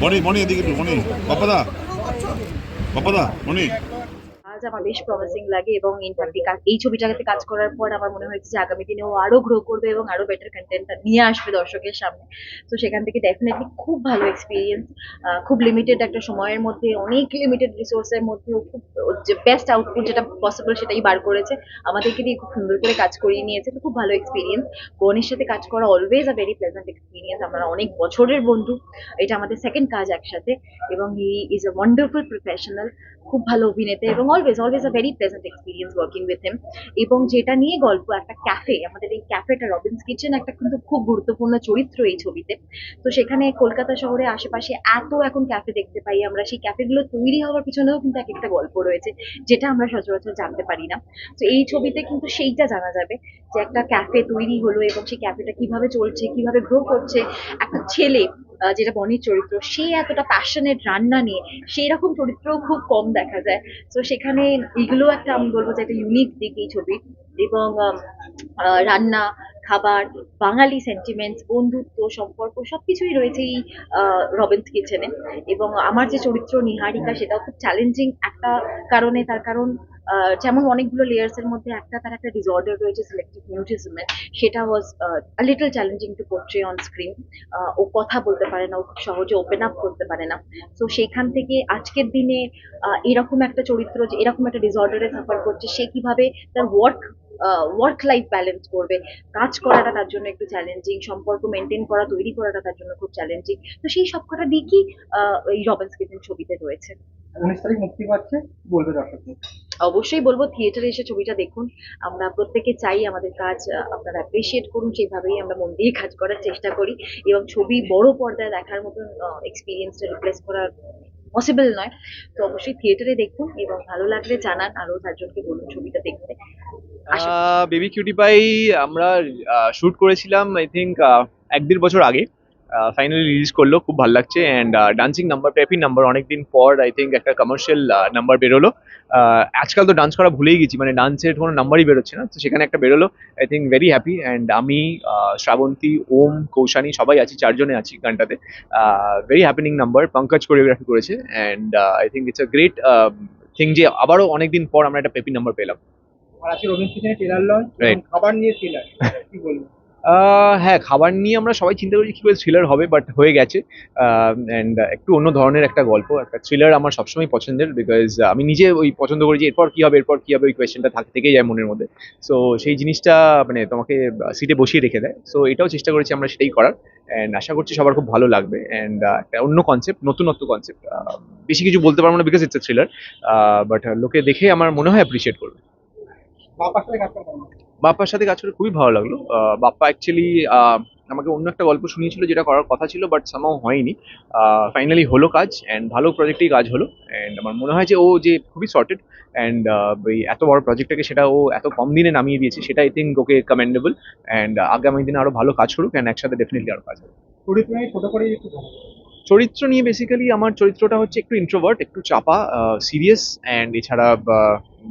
মণি মণি এদিকে মণি। বাপাদা বাপাদা মণি। আজ আমার বেশ প্রমিসিং লাগে এবং ইনফ্যাক্ট এই ছবিটাতে কাজ করার পর আমার মনে হয়েছে যে আগামী দিনে ও আরও গ্রো করবে এবং আরও বেটার কন্টেন্ট নিয়ে আসবে দর্শকের সামনে। তো সেখান থেকে ডেফিনেটলি খুব ভালো এক্সপিরিয়েন্স খুব লিমিটেড একটা সময়ের মধ্যে, অনেক লিমিটেড রিসোর্সের মধ্যে খুব যে বেস্ট আউটপুট যেটা পসিবল সেটাই বার করেছে। আমাদেরকে দিয়ে খুব সুন্দর করে কাজ করিয়ে নিয়েছে, তো খুব ভালো এক্সপিরিয়েন্স বোনের সাথে কাজ করা always a very pleasant experience আমরা অনেক বছরের বন্ধু, এটা আমাদের সেকেন্ড কাজ একসাথে। এবং he is a wonderful professional খুব ভালো অভিনেতা এবং always always always a very pleasant experience working with him এবং যেটা নিয়ে গল্প, একটা ক্যাফে আমাদের এই ক্যাফেটা রবিন্স কিচেন একটা কিন্তু খুব গুরুত্বপূর্ণ চরিত্র এই ছবিতে। তো সেখানে কলকাতা শহরে আশেপাশে এত এখন ক্যাফে দেখতে পাই আমরা, সেই ক্যাফেগুলো তৈরি হওয়ার পিছনেও কিন্তু এক একটা গল্প রয়েছে, যেটা আমরা সচরাচর জানতে পারি না। তো এই ছবিতে কিন্তু সেইটা জানা যাবে, যে একটা ক্যাফে তৈরি হলো এবং সেই ক্যাফেটা কীভাবে চলছে, কীভাবে গ্রো করছে। একটা ছেলে যেটা বনির চরিত্র, সে এতটা প্যাশনেট রান্না নিয়ে সেই রকম চরিত্র খুব কম দেখা যায়। তো সেখানে এগুলো একটা আমি বলব যে একটা ইউনিক দিক এই ছবির এবং রান্না, খাবার, বাঙালি সেন্টিমেন্টস বন্ধুত্ব, সম্পর্ক, সবকিছুই রয়েছে এই রবিন্স কিচেনে এবং আমার যে চরিত্র নিহারিকা, সেটাও খুব চ্যালেঞ্জিং একটা কারণে, তার কারণ যেমন অনেকগুলো লেয়ার্স এর মধ্যে একটা তার একটা ডিসঅর্ডার রয়েছে সিলেক্টিভ মিউটিজমের সেটা was little challenging to portray on screen ও কথা বলতে পারে না ও খুব সহজে ওপেন আপ করতে পারে না। তো সেখান থেকে আজকের দিনে এরকম একটা চরিত্র যে এরকম একটা ডিসঅর্ডারে সাফার করছে সে কীভাবে তার ওয়ার্ক ওয়ার্ক লাইফ ব্যালেন্স করবে? কাজ করাটা তার জন্য একটু চ্যালেঞ্জিং সম্পর্ক মেনটেন করা তৈরি করাটা তার জন্য খুব চ্যালেঞ্জিং তো সেই সবকটা দিকই আহ, এই রবিন্স কিচেন ছবিতে রয়েছে। উনিশ তারিখ মুক্তি পাচ্ছে বলবে দর্শকদের। অবশ্যই বলব থিয়েটারে এসে ছবিটা দেখুন। আমরা প্রত্যেকে চাই আমাদের কাজ আপনারা অ্যাপ্রিসিয়েট করুন, সেইভাবেই আমরা মন দিয়ে কাজ করার চেষ্টা করি। এবং ছবি বড় পর্দায় দেখার মতন এক্সপিরিয়েন্সটা রিপ্লেস করা পসিবল নয়। তো অবশ্যই থিয়েটারে দেখুন এবং ভালো লাগলে জানান আরও চারজনকে বলুন ছবিটা দেখতে। বেবি কিউটি পাই আমরা শুট করেছিলাম আই থিঙ্ক এক দেড় বছর আগে। ফাইনালি রিলিজ করল খুব ভালো লাগছে and dancing number peppy number অনেকদিন পর আই থিঙ্ক একটা কমার্শিয়াল নাম্বার বেরোলো। আজকাল তো ডান্স করা ভুলেই গেছি মানে ডান্সের কোনো নাম্বারই বেরোচ্ছে না তো সেখানে একটা বেরোলো। I think very happy and আমি শ্রাবন্তী ওম কৌশানী সবাই আছি চারজনে আছি গানটাতে। Very happening number Pankaj choreography করেছে and I think it's a great thing যে আবারও অনেকদিন পর আমরা একটা পেপি নাম্বার পেলাম। আর আজকে রবীন্দ্র ট্রেলার লঞ্চ খাবার নিয়ে ট্রেলার কি বলব? হ্যাঁ খাবার নিয়ে আমরা সবাই চিন্তা করি কি করে থ্রিলার হবে বাট হয়ে গেছে। অ্যান্ড একটু অন্য ধরনের একটা গল্প, একটা থ্রিলার আমার সবসময় পছন্দের বিকজ আমি নিজে ওই পছন্দ করি যে এরপর কি হবে, এরপর কি হবে, ওই কোয়েশ্চেনটা থাক, থেকেই যায় মনের মধ্যে। সো সেই জিনিসটা মানে তোমাকে সিটে বসিয়ে রেখে দেয়। সো এটাও চেষ্টা করেছি আমরা সেটাই করার। অ্যান্ড আশা করছি সবার খুব ভালো লাগবে। অ্যান্ড একটা অন্য কনসেপ্ট নতুনত্ব কনসেপ্ট বেশি কিছু বলতে পারব না because it's a thriller but লোকে দেখে আমার মনে হয় অ্যাপ্রিসিয়েট করবে। বাবার সাথে কাজ বাপ্পার সাথে কাজ করে খুবই ভালো লাগল। বাপ্পা অ্যাকচুয়ালি আমাকে অন্য একটা গল্প শুনিয়েছিল যেটা করার কথা ছিল বাট সামাও হয়নি। ফাইনালি হলো কাজ অ্যান্ড ভালো প্রজেক্টেই কাজ হলো। অ্যান্ড আমার মনে হয় যে ও যে খুবই সর্টেড অ্যান্ড ওই এত বড় প্রজেক্টটাকে সেটা ও এত কম দিনে নামিয়ে দিয়েছে সেটা I think okay commendable and আগামী দিনে আরও ভালো কাজ করুক অ্যান্ড একসাথে ডেফিনেটলি আরও কাজ হবে। চরিত্র নিয়ে বেসিক্যালি আমার চরিত্রটা হচ্ছে একটু ইন্ট্রোভার্ট একটু চাপা সিরিয়াস অ্যান্ড এছাড়া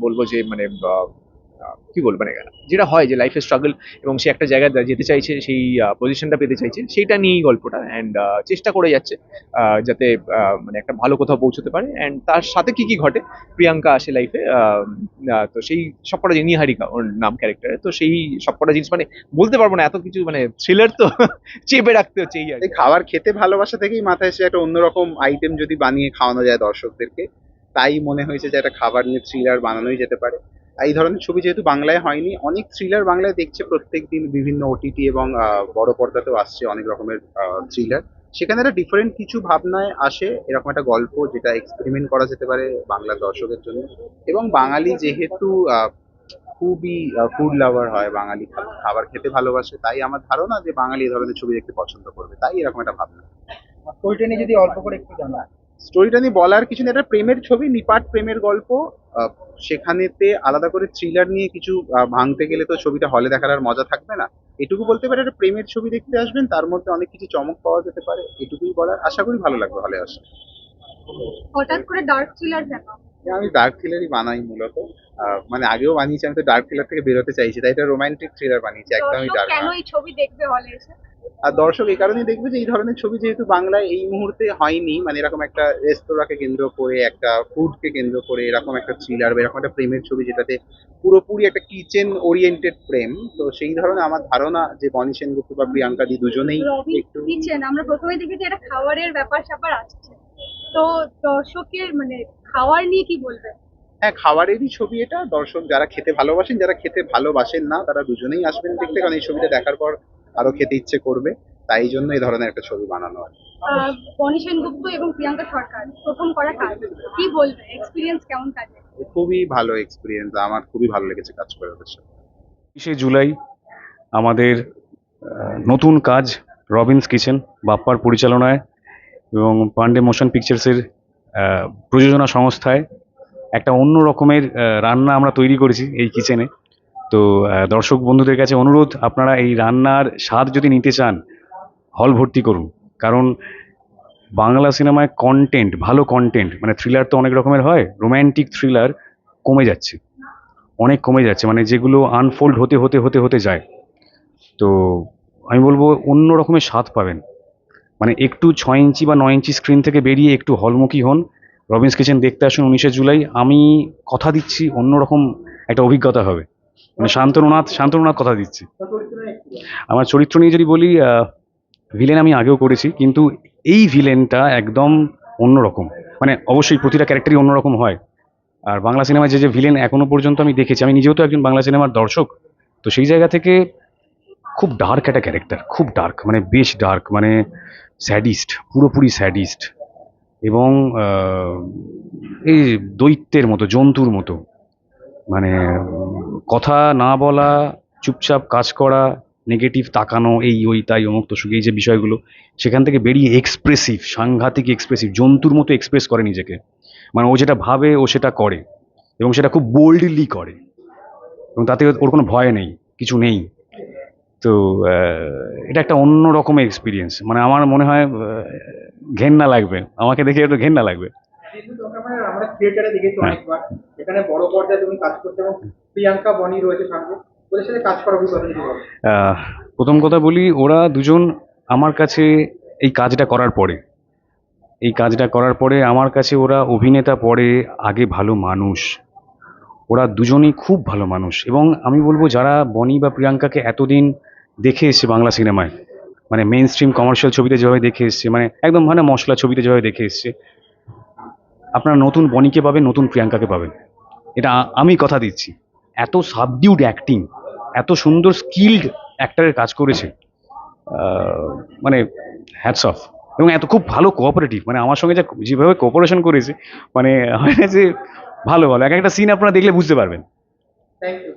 বলব যে মানে কি বলব মানে যেটা হয় যে লাইফে স্ট্রাগল এবং সে একটা জায়গায় যেতে চাইছে, সেই পজিশনটা পেতে চাইছে, সেইটা নিয়েই গল্পটা অ্যান্ড চেষ্টা করে যাচ্ছে যাতে মানে একটা ভালো কোথাও পৌঁছতে পারে অ্যান্ড তার সাথে কি কি ঘটে, প্রিয়াঙ্কা আসে লাইফে তো সেই সবকটা জিনিস নিহারিকা ওর নাম ক্যারেক্টারে তো সেই সবকটা জিনিস মানে বলতে পারব না, এত কিছু মানে থ্রিলার তো চেপে রাখতে হচ্ছে এই আর খাবার খেতে ভালোবাসা থেকেই মাথায় এসে একটা অন্যরকম আইটেম যদি বানিয়ে খাওয়ানো যায় দর্শকদেরকে, তাই মনে হয়েছে যে একটা খাবার নিয়ে থ্রিলার বানানোই যেতে পারে। এই ধরনের ছবি যেহেতু বাংলায় হয়নি অনেক থ্রিলার বাংলায় দেখছে। প্রত্যেক দিন বিভিন্ন ওটিটি এবং বড় পর্দাতেও আসছে অনেক রকমের থ্রিলার সেখানে একটা ডিফারেন্ট কিছু ভাবনায় আসে এরকম একটা গল্প যেটা এক্সপেরিমেন্ট করা যেতে পারে বাংলার দর্শকের জন্য। এবং বাঙালি যেহেতু আহ, খুবই ফুড লাভার হয় বাঙালি খাবার খেতে ভালোবাসে তাই আমার ধারণা যে বাঙালি এই ধরনের ছবি দেখতে পছন্দ করবে তাই এরকম একটা ভাবনা। স্টোরিটা নিয়ে যদি অল্প করে একটু জানা স্টোরিটা নিয়ে বলার কিছু নেই এটা প্রেমের ছবি নিপাট প্রেমের গল্প। সেখানেতে আলাদা করে থ্রিলার নিয়ে কিছু ভাঙতে গেলে তো ছবিটা হলে দেখার আর মজা থাকবে না। এটুকু বলতে পারে একটা প্রেমের ছবি দেখতে আসবেন তার মধ্যে অনেক কিছু চমক পাওয়া যেতে পারে এটুকুই বলার। আশা করি ভালো লাগবে হলে আসে হঠাৎ করে ডার্ক থ্রিলার কেন? আমি ডার্ক থ্রিলারই বানাই মূলত। আহ, মানে আগেও বানিয়েছি আমি তো ডার্ক থ্রিলার থেকে বেরোতে চাইছি তাই এটা রোমান্টিক থ্রিলার বানিয়েছি একদমই ডার্ক কেন এই ছবি দেখবে হলে এসে? আর দর্শক এই কারণেই দেখবে যে এই ধরনের ছবি যেহেতু বাংলায় এই মুহূর্তে হয়নি মানে এরকম একটা রেস্তোরাঁকে কেন্দ্র করে একটা ফুডকে কেন্দ্র করে এরকম একটা থ্রিলার বা এরকম একটা প্রেমের ছবি যেটাতে পুরোপুরি একটা কিচেন ওরিয়েন্টেড প্রেম তো সেই ধরনের আমার ধারণা যে বনি সেনগুপ্ত বা প্রিয়াঙ্কা দি দুজনেই একটু কিচেন আমরা প্রথমে দেখেছি একটা খাবারের ব্যাপার স্যাপার আসছে। তো দর্শকের মানে খাওয়ার নিয়ে কি বলবে হ্যাঁ খাবারেরই ছবি এটা। দর্শক যারা খেতে ভালোবাসেন যারা খেতে ভালোবাসেন না তারা দুজনেই আসবেন দেখতে। কারণ এই ছবিটা দেখার পর আরও খেতে ইচ্ছে করবে তাই জন্য এই ধরনের একটা ছবি বানানো হয়। বনি সেনগুপ্ত এবং প্রিয়াঙ্কা সরকার প্রথম করা কাজ। কি বলবে? এক্সপিরিয়েন্স কেমন কাজে? খুবই ভালো এক্সপিরিয়েন্স আমার খুবই ভালো লেগেছে কাজ করে ওদের সাথে। বিশে জুলাই আমাদের নতুন কাজ রবিন্স কিচেন বাপ্পার পরিচালনায় এবং পান্ডে মোশন পিকচার্সের প্রযোজনা সংস্থায় একটা অন্য রকমের রান্না আমরা তৈরি করেছি এই কিচেনে। তো দর্শক বন্ধুদের কাছে অনুরোধ, আপনারা এই রান্নার স্বাদ যদি নিতে চান হল ভর্তি করুন। কারণ বাংলা সিনেমায় কন্টেন্ট ভালো কন্টেন্ট মানে থ্রিলার তো অনেক রকমের হয় রোম্যান্টিক থ্রিলার কমে যাচ্ছে। অনেক কমে যাচ্ছে মানে যেগুলো আনফোল্ড হতে হতে হতে হতে যায়। তো, আমি বলব অন্য রকমের স্বাদ পাবেন। মানে একটু ছয় ইঞ্চি বা নয় ইঞ্চি স্ক্রিন থেকে বেরিয়ে একটু হলমুখী হন। রবিন্স কিচেন দেখতে আসুন উনিশে জুলাই। আমি কথা দিচ্ছি অন্যরকম একটা অভিজ্ঞতা হবে। মানে শান্তনুনাথ শান্তনুনাথ কথা দিচ্ছি। আমার চরিত্র নিয়ে যদি বলি ভিলেন আমি আগেও করেছি, কিন্তু এই ভিলেনটা একদম অন্যরকম। মানে অবশ্যই প্রতিটা ক্যারেক্টারই অন্যরকম হয়। আর বাংলা সিনেমায় যে যে ভিলেন এখনও পর্যন্ত আমি দেখেছি, আমি নিজেও তো একজন বাংলা সিনেমার দর্শক, তো সেই জায়গা থেকে খুব ডার্ক একটা ক্যারেক্টার খুব ডার্ক মানে বেশ ডার্ক মানে স্যাডিস্ট পুরোপুরি স্যাডিস্ট এবং এই দৈত্যের মতো, জন্তুর মতো। মানে কথা না বলা চুপচাপ কাজ করা নেগেটিভ তাকানো এই ওই তাই অমুক তসুক এই যে বিষয়গুলো সেখান থেকে বেরিয়ে এক্সপ্রেসিভ সাংঘাতিক এক্সপ্রেসিভ জন্তুর মতো এক্সপ্রেস করে নিজেকে। মানে ও যেটা ভাবে ও সেটা করে। এবং সেটা খুব বোল্ডলি করে। এবং তাতে ওর কোনো ভয় নেই কিছু নেই। তো এটা একটা অন্য রকমের এক্সপিরিয়েন্স মানে আমার মনে হয় ঘেন্না লাগবে। আমাকে দেখে একটু ঘেন্না লাগবে। তোমরা মানে আমরা থিয়েটারে দেখেছি হ্যাঁ। অনেকবার এখানে বড় পর্দায় তুমি কাজ করতে প্রিয়াঙ্কা বনি রয়েছে ওদের সাথে কাজ আহ, প্রথম কথা বলি ওরা দুজন আমার কাছে এই কাজটা করার পরে। এই কাজটা করার পরে আমার কাছে ওরা অভিনেতা পরে আগে ভালো মানুষ। ওরা দুজনেই খুব ভালো মানুষ। এবং আমি বলব যারা বনি বা প্রিয়াঙ্কাকে এতদিন দেখে এসছে বাংলা সিনেমায় মানে মেইন স্ট্রিম কমার্শিয়াল ছবিতে যেভাবে দেখে এসছে মানে একদম মানে মশলা ছবিতে যেভাবে দেখে এসছে আপনারা নতুন বনিকে পাবেন নতুন প্রিয়াঙ্কাকে পাবেন। এটা আমি কথা দিচ্ছি। এত সাবডিউড অ্যাক্টিং এত সুন্দর স্কিল্ড অ্যাক্টারের কাজ করেছে। মানে হ্যাটস অফ এবং এত খুব ভালো কোঅপারেটিভ মানে আমার সঙ্গে যা যেভাবে কোঅপারেশন করেছে মানে হয় না যে ভালো ভালো। এক একটা সিন আপনারা দেখলে বুঝতে পারবেন। Thank you